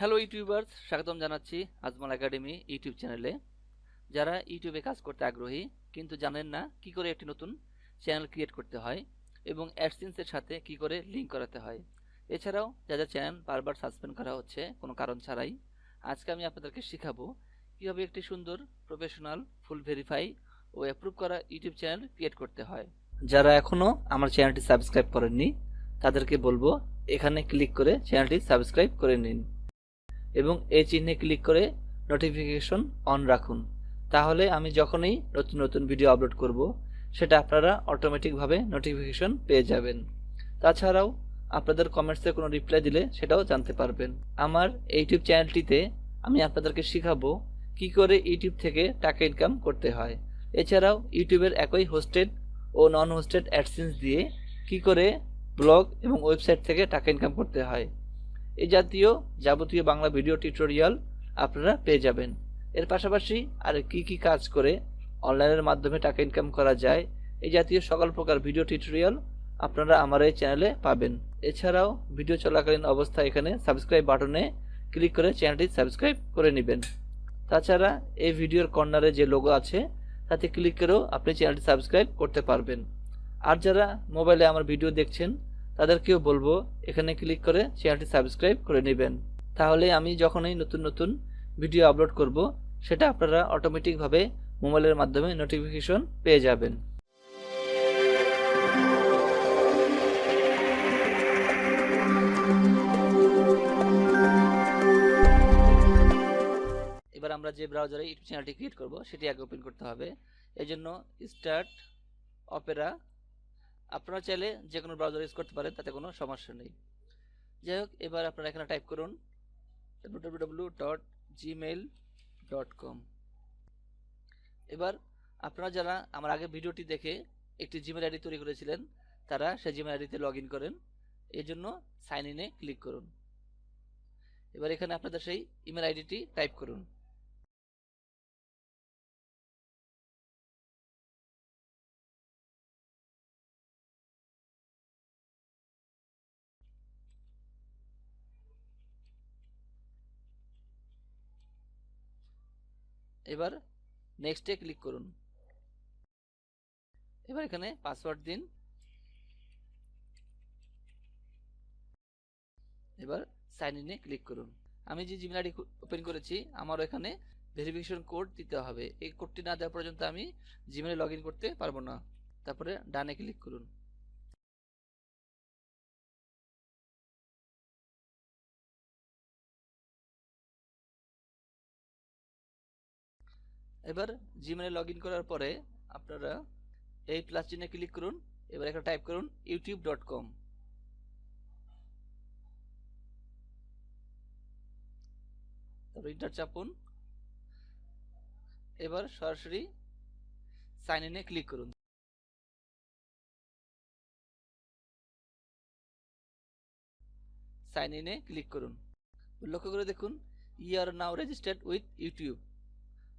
Hello YouTubers স্বাগতম জানাচ্ছি Ajmal academy YouTube চ্যানেলে যারা ইউটিউবে কাজ করতে আগ্রহী, কিন্তু জানেন না কি করে একটি নতুন চ্যানেল ক্রিয়েট করতে হয় এবং অ্যাডসেন্সের সাথে কি করে লিঙ্ক করাতে হয়। এছাড়াও যাদের চ্যানেল বারবার সাসপেন্ড করা হচ্ছে, কোনো কারণ ছাড়াই, আজকে আমি আপনাদেরকে শেখাবো কীভাবে একটি সুন্দর প্রফেশনাল ফুল ভেরিফাই ও অ্যাপ্রুভ করা ইউটিউব চ্যানেল ক্রিয়েট করতে হয়। যারা এখনও আমার চ্যানেলটি সাবস্ক্রাইব করেননি, তাদেরকে বলব, এখানে ক্লিক করে চ্যানেলটি সাবস্ক্রাইব করে নিন। এবং এই চিহ্নে ক্লিক করে নোটিফিকেশন অন রাখুন। তাহলে আমি যখনই নতুন নতুন ভিডিও আপলোড করব, সেটা আপনারা অটোমেটিকভাবে নোটিফিকেশন পেয়ে যাবেন। তাছাড়াও আপনাদের কমেন্টসে কোনো রিপ্লাই দিলে সেটাও জানতে পারবেন। আমার ইউটিউব চ্যানেলটিতে আমি আপনাদেরকে শেখাবো কি করে ইউটিউব থেকে টাকা ইনকাম করতে হয়। এছাড়াও ইউটিউবের একই হোস্টেড ও নন হোস্টেড অ্যাডসেন্স দিয়ে কি করে ব্লগ এবং ওয়েবসাইট থেকে টাকা ইনকাম করতে হয়। এই জাতীয় যাবতীয় বাংলা ভিডিও টিউটোরিয়াল আপনারা পেয়ে যাবেন। এর পাশাপাশি আর কি কি কাজ করে অনলাইনের মাধ্যমে টাকা ইনকাম করা যায়, এই জাতীয় সকল প্রকার ভিডিও টিউটোরিয়াল আপনারা আমার এই চ্যানেলে পাবেন। এছাড়াও ভিডিও চলাকালীন অবস্থা এখানে সাবস্ক্রাইব বাটনে ক্লিক করে চ্যানেলটি সাবস্ক্রাইব করে নেবেন। তাছাড়া এই ভিডিওর কর্নারে যে লোগো আছে, তাতে ক্লিক করেও আপনি চ্যানেলটি সাবস্ক্রাইব করতে পারবেন। আর যারা মোবাইলে আমার ভিডিও দেখছেন তাদেরকেও বলব, এখানে ক্লিক করে চ্যানেলটি সাবস্ক্রাইব করে নেবেন। তাহলে আমি যখনই নতুন নতুন ভিডিও আপলোড করব, সেটা আপনারা অটোমেটিকভাবে মোবাইলের মাধ্যমে নোটিফিকেশন পেয়ে যাবেন। এবার আমরা যে ব্রাউজারে ইউটিউব চ্যানেলটি ক্রিয়েট করব, সেটি আগে ওপেন করতে হবে। এই জন্য স্টার্ট অপেরা আপনারা চাইলে যে কোনো ব্রাউজার ইউজ করতে পারেন, তাতে কোনো সমস্যা নেই। যাই হোক, এবার আপনারা এখানে টাইপ করুন www.gmail.com এবার আপনারা যারা আমার আগে ভিডিওটি দেখে একটি জিমেল আইডি তৈরি করেছিলেন, তারা সেই জিমেল আইডিতে লগ ইন করেন। এই জন্য সাইন ইনে ক্লিক করুন। এবার এখানে আপনাদের সেই ইমেল আইডিটি টাইপ করুন। এবার নেক্সটে ক্লিক করুন। এবার এখানে পাসওয়ার্ড দিন। এবার সাইন ইনে ক্লিক করুন। আমি যে জিমেল আইডি ওপেন করেছি, আমারও এখানে ভেরিফিকেশন কোড দিতে হবে। এই কোডটি না দেওয়া পর্যন্ত আমি জিমেলে লগ করতে পারব না। তারপরে ডানে ক্লিক করুন। এবার জিমেলে লগ করার পরে আপনারা এই প্লাস চিহ্নে ক্লিক করুন, এবার একটা টাইপ করুন ইউটিউব ডট কম তারপর ইন্টার চাপুন। এবার সরাসরি সাইন ইনে ক্লিক করুন। সাইন ইনে ক্লিক করুন। লক্ষ্য করে দেখুন ই are now registered with YouTube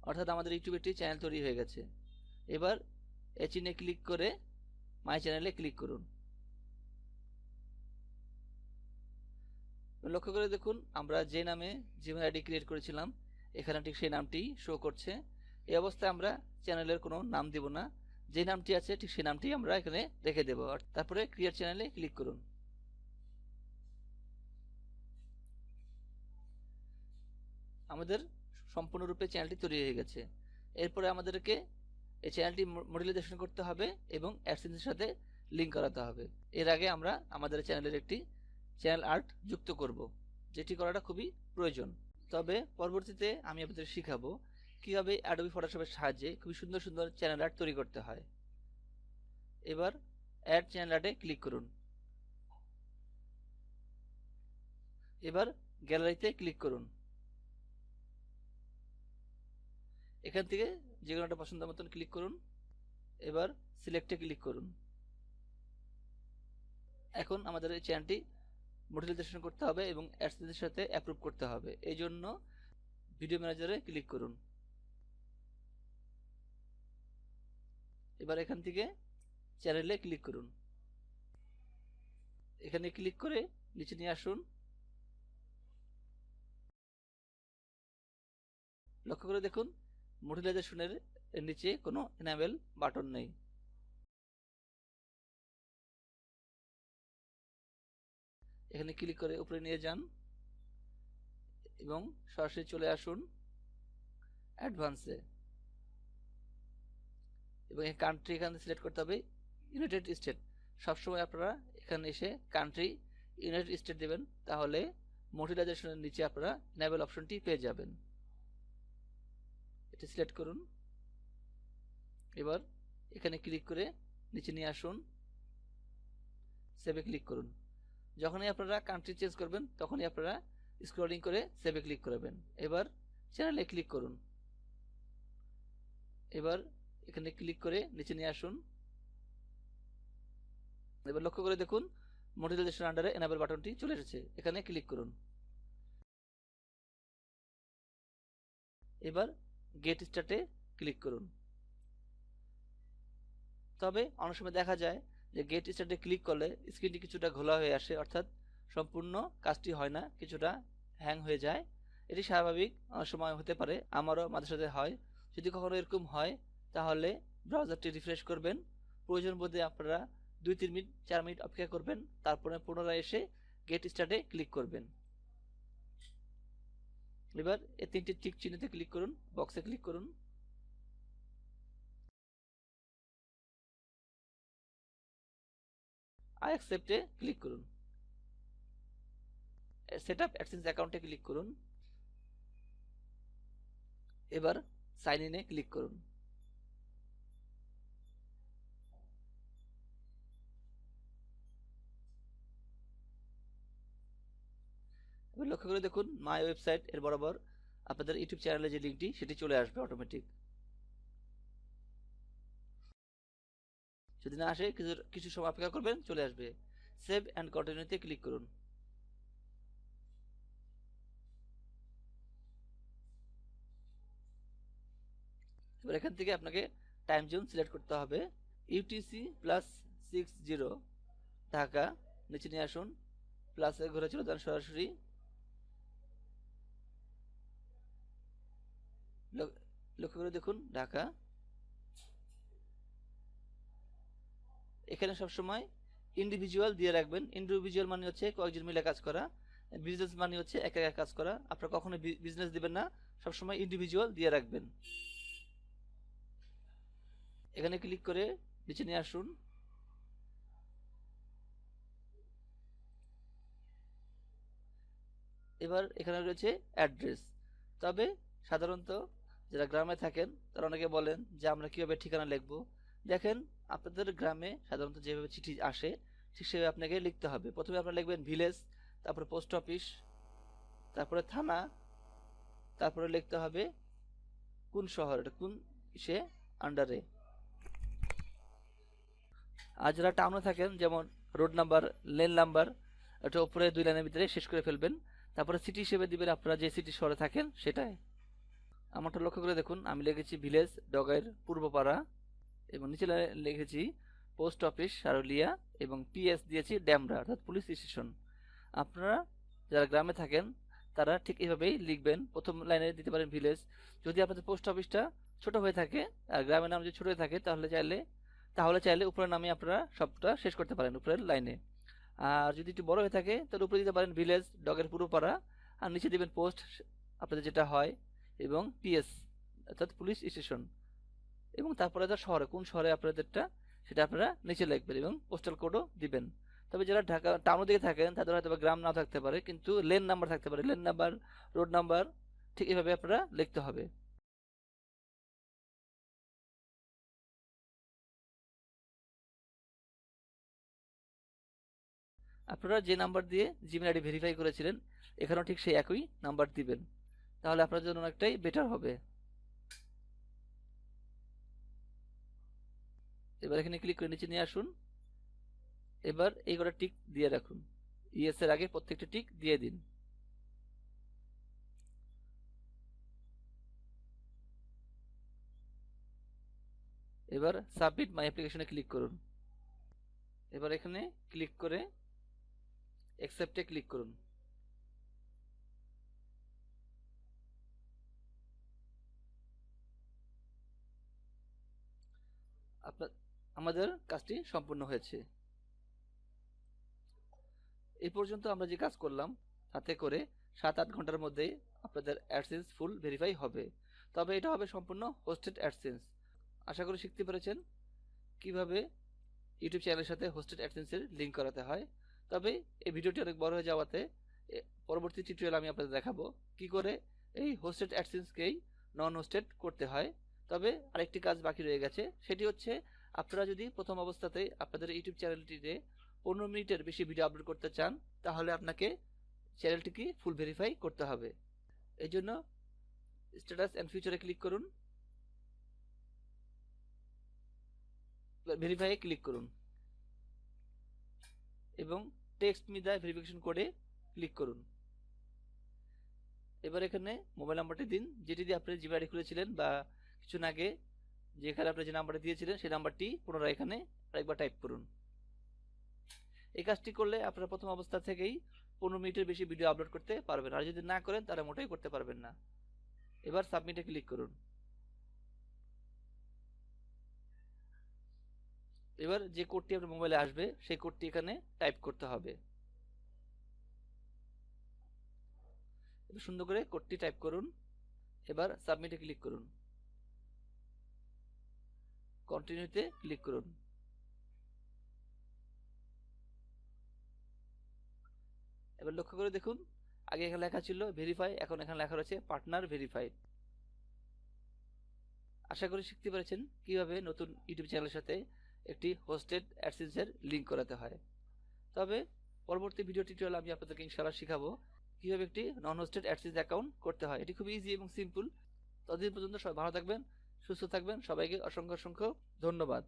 অর্থাৎ আমাদের ইউটিউবে একটি চ্যানেল তৈরি হয়ে গেছে। এবার এ চিহ্নে ক্লিক করে মাই চ্যানেলে ক্লিক করুন। লক্ষ্য করে দেখুন, আমরা যে নামে জিমেল আইডি ক্রিয়েট করেছিলাম, এখানে ঠিক সেই নামটি শো করছে। এই অবস্থায় আমরা চ্যানেলের কোনো নাম দেব না। যে নামটি আছে, ঠিক সেই নামটি আমরা এখানে রেখে দেব। তারপরে ক্রিয়েট চ্যানেলে ক্লিক করুন। আমাদের সম্পূর্ণরূপে চ্যানেলটি তৈরি হয়ে গেছে। এরপরে আমাদেরকে এই চ্যানেলটি মডিলাইজেশন করতে হবে এবং অ্যাডসেন্সের সাথে লিঙ্ক করাতে হবে। এর আগে আমরা আমাদের চ্যানেলের একটি চ্যানেল আর্ট যুক্ত করব, যেটি করাটা খুবই প্রয়োজন। তবে পরবর্তীতে আমি আপনাদের শিখাবো কীভাবে অ্যাডোবি ফটোশপের সাহায্যে খুবই সুন্দর সুন্দর চ্যানেল আর্ট তৈরি করতে হয়। এবার অ্যাড চ্যানেল আর্টে ক্লিক করুন। এবার গ্যালারিতে ক্লিক করুন। এখান থেকে যে কোনো একটা পছন্দ মতন ক্লিক করুন। এবার সিলেক্টে ক্লিক করুন। এখন আমাদের এই চ্যানেলটি মডিলাইজেশন করতে হবে এবং অ্যাডসেন্সের সাথে অ্যাপ্রুভ করতে হবে। এই জন্য ভিডিও ম্যানেজারে ক্লিক করুন। এবার এখান থেকে চ্যানেলে ক্লিক করুন। এখানে ক্লিক করে নিচে নিয়ে আসুন। লক্ষ্য করে দেখুন মডিউলাইজেশনের নিচে কোনো এনাবেল বাটন নেই। এখানে ক্লিক করে উপরে নিয়ে যান এবং সরাসরি চলে আসুন অ্যাডভান্সে এবং এই কান্ট্রি এখানে সিলেক্ট করতে হবে ইউনাইটেড স্টেট সবসময় আপনারা এখানে এসে কান্ট্রি ইউনাইটেড স্টেট দেবেন, তাহলে মোটিলাইজেশনের নিচে আপনারা ইনাবেল অপশনটি পেয়ে যাবেন। এটি সিলেক্ট করুন। এবার এখানে ক্লিক করে নিচে নিয়ে আসুন। সেভে ক্লিক করুন। যখনই আপনারা কান্ট্রি চেঞ্জ করবেন, তখনই আপনারা স্ক্রলিং করে সেভে ক্লিক করবেন। এবার চ্যানেলে ক্লিক করুন। এবার এখানে ক্লিক করে নিচে নিয়ে আসুন। এবার লক্ষ্য করে দেখুন মডিউলাইজেশন আন্ডারে এনাবেল বাটনটি চলে এসেছে। এখানে ক্লিক করুন। এবার গেট স্টার্টে ক্লিক করুন। তবে অনেক সময় দেখা যায় যে গেট স্টার্টে ক্লিক করলে স্ক্রিনটি কিছুটা ঘোলা হয়ে আসে, অর্থাৎ সম্পূর্ণ কাজটি হয় না, কিছুটা হ্যাং হয়ে যায়। এটি স্বাভাবিক অনেক সময় হতে পারে, আমারও মাঝে সাথে হয়। যদি কখনো এরকম হয়, তাহলে ব্রাউজারটি রিফ্রেশ করবেন। প্রয়োজন বোধে আপনারা দুই, তিন মিনিট, চার মিনিট অপেক্ষা করবেন, তারপরে পুনরায় এসে গেট স্টার্টে ক্লিক করবেন। এবার এই তিনটি টিক চিহ্নতে ক্লিক করুন বক্সে ক্লিক করুন। আই অ্যাকসেপ্টে ক্লিক করুন। সেট আপ অ্যাডসেন্স অ্যাকাউন্টে ক্লিক করুন। এবার সাইন ইনে ক্লিক করুন। লক্ষ্য করে দেখুন মাই ওয়েবসাইট এর বরাবর আপনাদের ইউটিউব চ্যানেলে যে লিঙ্কটি সেটি চলে আসবে অটোমেটিক যদি না আসে, কিছু কিছু সময় অপেক্ষা করবেন, চলে আসবে। সেভ অ্যান্ড কন্টিনিউতে ক্লিক করুন। এবার এখান থেকে আপনাকে টাইম জোন সিলেক্ট করতে হবে। UTC plus six zero Dhaka, নিচে নিয়ে আসুন। প্লাসে ঘুরে চলে যান সরাসরি। লক্ষ্য করে দেখুন, ঢাকা। এখানে সবসময় ইন্ডিভিজুয়াল দিয়ে রাখবেন। ইন্ডিভিজুয়াল মানে হচ্ছে কয়েকজন মিলে কাজ করা। বিজনেস মানে হচ্ছে একা একা কাজ করা। আপনারা কখনো বিজনেস দিবেন না। সবসময় ইন্ডিভিজুয়াল দিয়ে রাখবেন। এখানে ক্লিক করে নিচে নিয়ে আসুন। এবার এখানে রয়েছে অ্যাড্রেস তবে সাধারণত যারা গ্রামে থাকেন, তারা অনেকে বলেন যে আমরা কীভাবে ঠিকানা লিখব। দেখেন, আপনাদের গ্রামে সাধারণত যেভাবে চিঠি আসে, ঠিক সেভাবে আপনাকে লিখতে হবে। প্রথমে আপনারা লিখবেন ভিলেজ, তারপরে পোস্ট অফিস, তারপরে থানা, তারপরে লিখতে হবে কোন শহর, এটা কোন সে আন্ডারে আর যারা টাউনে থাকেন, যেমন রোড নাম্বার লেন নাম্বার এটা উপরে দুই লাইনের ভিতরে শেষ করে ফেলবেন। তারপরে সিটি হিসেবে দিবেন আপনারা যে সিটি শহরে থাকেন সেটাই আমারটা লক্ষ্য করে দেখুন, আমি লিখেছি ভিলেজ, ডগাইর পূর্বপাড়া এবং নিচে লিখেছি পোস্ট অফিস, সারুলিয়া এবং পিএস দিয়েছি ড্যামরা, অর্থাৎ পুলিশ স্টেশন। আপনারা যারা গ্রামে থাকেন, তারা ঠিক এইভাবেই লিখবেন। প্রথম লাইনে দিতে পারেন ভিলেজ। যদি আপনাদের পোস্ট অফিসটা ছোট হয়ে থাকে আর গ্রামের নাম যদি ছোট হয়ে থাকে, তাহলে চাইলে তাহলে চাইলে উপরের নামে আপনারা সবটা শেষ করতে পারেন, উপরের লাইনে। আর যদি একটু বড় হয়ে থাকে, তাহলে উপরে দিতে পারেন ভিলেজ ডগের পুরোপাড়া আর নিচে দেবেন পোস্ট, আপনাদের যেটা হয় এবং পিএস অর্থাৎ পুলিশ স্টেশন এবং তারপরে তার শহরে, কোন শহরে আপনাদেরটা, সেটা আপনারা নিচে লিখবেন এবং পোস্টাল কোডও দিবেন। তবে যারা ঢাকা টাউনের দিকে থাকেন, তাদের হয়তো গ্রাম নাও থাকতে পারে, কিন্তু লেন নাম্বার থাকতে পারে। লেন নাম্বার রোড নাম্বার ঠিক এভাবে আপনারা লিখতে হবে। আপনারা যে নাম্বার দিয়ে জিমেল আইডি ভেরিফাই করেছিলেন, এখানেও ঠিক সেই একই নাম্বার দিবেন। তাহলে আপনার জন্য অনেকটাই বেটার হবে। এবার এখানে ক্লিক করে নিচে নিয়ে আসুন। এবার এই কটা টিক দিয়ে রাখুন। ইএস এর আগে প্রত্যেকটা টিক দিয়ে দিন। এবার সাবমিট মাই অ্যাপ্লিকেশনে ক্লিক করুন। এবার এখানে ক্লিক করে অ্যাকসেপ্টে ক্লিক করুন। আমাদের কাজটি সম্পূর্ণ হয়েছে। এই পর্যন্ত আমরা যে কাজ করলাম তাতে করে সাত আট ঘণ্টার মধ্যে আপনাদের অ্যাডসেন্স ফুল ভেরিফাই হবে। তবে এটা হবে সম্পূর্ণ হোস্টেড অ্যাডসেন্স। আশা করি শিখতে পেরেছেন কীভাবে ইউটিউব চ্যানেলের সাথে হোস্টেড অ্যাডসেন্সের লিঙ্ক করাতে হয়। তবে এই ভিডিওটি অনেক বড় হয়ে যাওয়াতে এ, পরবর্তী টিউটোরিয়াল আমি আপনাদের দেখাবো কি করে এই হোস্টেড অ্যাডসেন্সকেই নন হোস্টেড করতে হয়। তবে আরেকটি কাজ বাকি রয়ে গেছে সেটি হচ্ছে আপনারা যদি প্রথম অবস্থাতেই আপনাদের ইউটিউব চ্যানেলটিতে পনেরো মিনিটের বেশি ভিডিও আপলোড করতে চান, তাহলে আপনাকে চ্যানেলটিকে ফুল ভেরিফাই করতে হবে। এই জন্য স্ট্যাটাস অ্যান্ড ফিউচারে ক্লিক করুন। ভেরিফাইয়ে ক্লিক করুন। এবং টেক্সট মি দ্য ভেরিফিকেশন কোডে ক্লিক করুন। এবার এখানে মোবাইল নাম্বারটি দিন, যেটি দিয়ে আপনি জিমেল আইডি খুলেছিলেন বা কিছুদিন আগে যেখানে আপনি যে নাম্বারটি দিয়েছিলেন, সেই নাম্বারটি পুনরায় এখানে আরেকবার টাইপ করুন। এই কাজটি করলে আপনারা প্রথম অবস্থা থেকেই পনেরো মিনিটের বেশি ভিডিও আপলোড করতে পারবেন। আর যদি না করেন, তাহলে মোটেই করতে পারবেন না। এবার সাবমিটে ক্লিক করুন। এবার যে কোডটি আপনার মোবাইলে আসবে, সেই কোডটি এখানে টাইপ করতে হবে। সুন্দর করে কোডটি টাইপ করুন। এবার সাবমিটে ক্লিক করুন। কন্টিনিউতে ক্লিক করুন। এবার লক্ষ্য করে দেখুন, আগে এখানে লেখা ছিল ভেরিফাই এখন এখানে লেখা রয়েছে পার্টনার ভেরিফাইড আশা করি শিখতে পেরেছেন কীভাবে নতুন ইউটিউব চ্যানেলের সাথে একটি হোস্টেড অ্যাডসেন্সের লিঙ্ক করাতে হয়। তবে পরবর্তী ভিডিও টিউটোরিয়াল আমি আপনাদেরকে ইনশাআল্লাহ শেখাবো কীভাবে একটি নন হোস্টেড অ্যাডসেন্স অ্যাকাউন্ট করতে হয়। এটি খুব ইজি এবং সিম্পল ততদিন পর্যন্ত সবাই ভালো থাকবেন। সুস্থ থাকবেন। সবাইকে অসংখ্য অসংখ্য ধন্যবাদ।